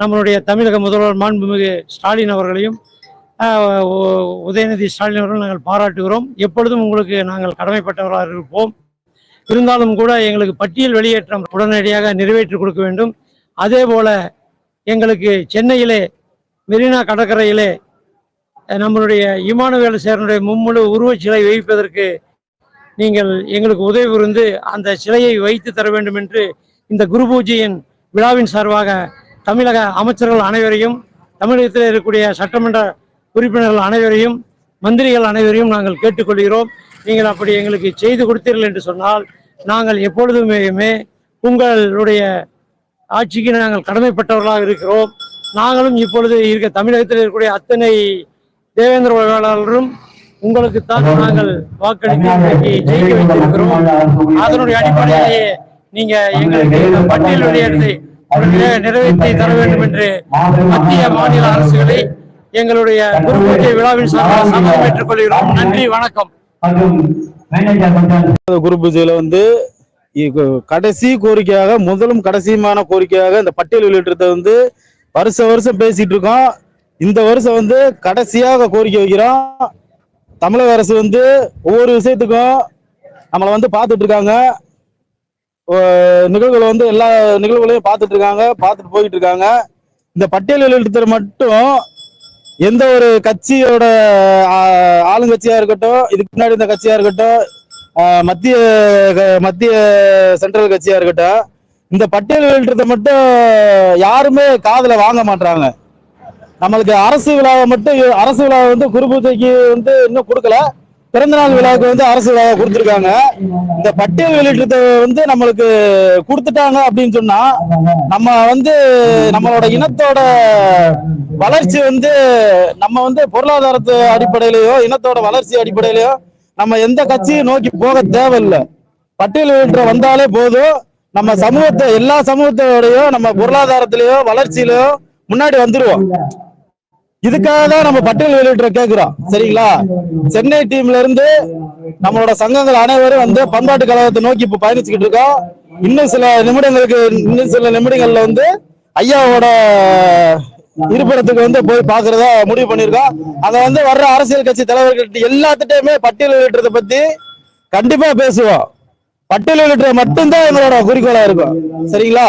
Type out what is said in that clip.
நம்மளுடைய தமிழக முதல்வர் மாண்புமிகு ஸ்டாலின் அவர்களையும் உதயநிதி ஸ்டாலின் அவர்களும் நாங்கள் பாராட்டுகிறோம். எப்பொழுதும் உங்களுக்கு நாங்கள் கடமைப்பட்டவர்களாக இருப்போம். இருந்தாலும் கூட எங்களுக்கு பட்டியல் வெளியேற்றம் உடனடியாக நிறைவேற்றி கொடுக்க வேண்டும். அதே போல எங்களுக்கு சென்னையிலே மெரினா கடற்கரையிலே நம்மளுடைய இமானுவேல் சேரனுடைய மும்முழு உருவச் சிலை வைப்பதற்கு நீங்கள் எங்களுக்கு உதவி புரிந்து அந்த சிலையை வைத்து தர வேண்டும் என்று இந்த குரு பூஜையின் விழாவின் சார்பாக தமிழக அமைச்சர்கள் அனைவரையும் தமிழகத்தில் இருக்கக்கூடிய சட்டமன்ற உறுப்பினர்கள் அனைவரையும் மந்திரிகள் அனைவரையும் நாங்கள் கேட்டுக்கொள்கிறோம். நீங்கள் அப்படி எங்களுக்கு செய்து கொடுத்தீர்கள் என்று சொன்னால் நாங்கள் எப்பொழுதுமே உங்களுடைய ஆட்சிக்கு நாங்கள் கடமைப்பட்டவர்களாக இருக்கிறோம். நாங்களும் இப்பொழுது இருக்க தமிழகத்தில் இருக்கக்கூடிய அத்தனை தேவேந்திர வேளாளரும் உங்களுக்கு தான் நாங்கள் வாக்களித்து ஜெயிக்க வைத்திருக்கிறோம். அதனுடைய அடிப்படையிலேயே நீங்க எங்களுக்கு பட்டியலுடைய பட்டியல் நிறைவேற்றி தர வேண்டும் என்று மத்திய மாநில அரசுகளை எங்களுடைய குரு பூஜை விழாவின் சார்பாக சம்மதம் ஏற்றுக் கொள்கிறோம் நன்றி வணக்கம். குரு பூஜையில வந்து கடைசி கோரிக்கையாக முதலும் கடைசியுமான கோரிக்கையாக இந்த பட்டியல் வெளியிட்டதை வந்து வருஷ வருஷம் பேசிட்டு இருக்கோம். இந்த வருஷம் வந்து கடைசியாக கோரிக்கை வைக்கிறோம். தமிழக அரசு வந்து ஒவ்வொரு விஷயத்துக்கும் நம்மளை வந்து பார்த்துட்டு இருக்காங்க. நிகழ்வுகளை வந்து எல்லா நிகழ்வுகளையும் பார்த்துட்டு இருக்காங்க பார்த்துட்டு போயிட்டு இருக்காங்க இந்த பட்டியல் வெளியிட்டத்தில் மட்டும் எந்த ஒரு கட்சியோட ஆ, ஆளுங்கட்சியா இருக்கட்டும் இதுக்கு முன்னாடி இந்த கட்சியா இருக்கட்டும் மத்திய க- மத்திய சென்ட்ரல் கட்சியா இருக்கட்டும் இந்த பட்டியல் வெளியிட்டத்தை மட்டும் யாருமே காதல வாங்க மாட்டாங்க நம்மளுக்கு அரசு விழாவை மட்டும் அரசு விழாவை வந்து குரு பூஜைக்கு வந்து இன்னும் கொடுக்கல. பிறந்தநாள் விழாவுக்கு வந்து அரசு விழாவை கொடுத்துருக்காங்க. இந்த பட்டியல் வெளியிட்டத்தை வந்து நம்மளுக்கு கொடுத்துட்டாங்க அப்படின்னு சொன்னா நம்ம வந்து நம்மளோட இனத்தோட வளர்ச்சி வந்து நம்ம வந்து பொருளாதாரத்து அடிப்படையிலயோ இனத்தோட வளர்ச்சி அடிப்படையிலயோ நம்ம எந்த கட்சியும் நோக்கி போக தேவையில்லை. பட்டியல் வெளியிட்ட வந்தாலே போதும். நம்ம சமூகத்தை எல்லா சமூகத்தோடையோ நம்ம பொருளாதாரத்திலயோ வளர்ச்சியிலயோ முன்னாடி வந்துருவோம். இதுக்காக தான் நம்ம பட்டியல் வெளியிட்ட கேக்குறோம். சரிங்களா? சென்னை டீம்ல இருந்து நம்மளோட சங்கங்கள் அனைவரும் வந்து பண்பாட்டு கழகத்தை நோக்கி இப்ப பயணிச்சுக்கிட்டு இருக்கோம். இன்னும் சில நிமிடங்களுக்கு இன்னும் சில நிமிடங்கள்ல வந்து ஐயாவோட இருப்பிடத்துக்கு வந்து போய் பாக்குறதா முடிவு பண்ணிருக்கோம் அத வந்து வர்ற அரசியல் கட்சி தலைவர்கள் எல்லாத்துட்டையுமே பட்டியல் வெளியிட்டதை பத்தி கண்டிப்பா பேசுவோம். பட்டியல் வெளியிட்ட மட்டும்தான் எங்களோட குறிக்கோளா இருக்கும். சரிங்களா?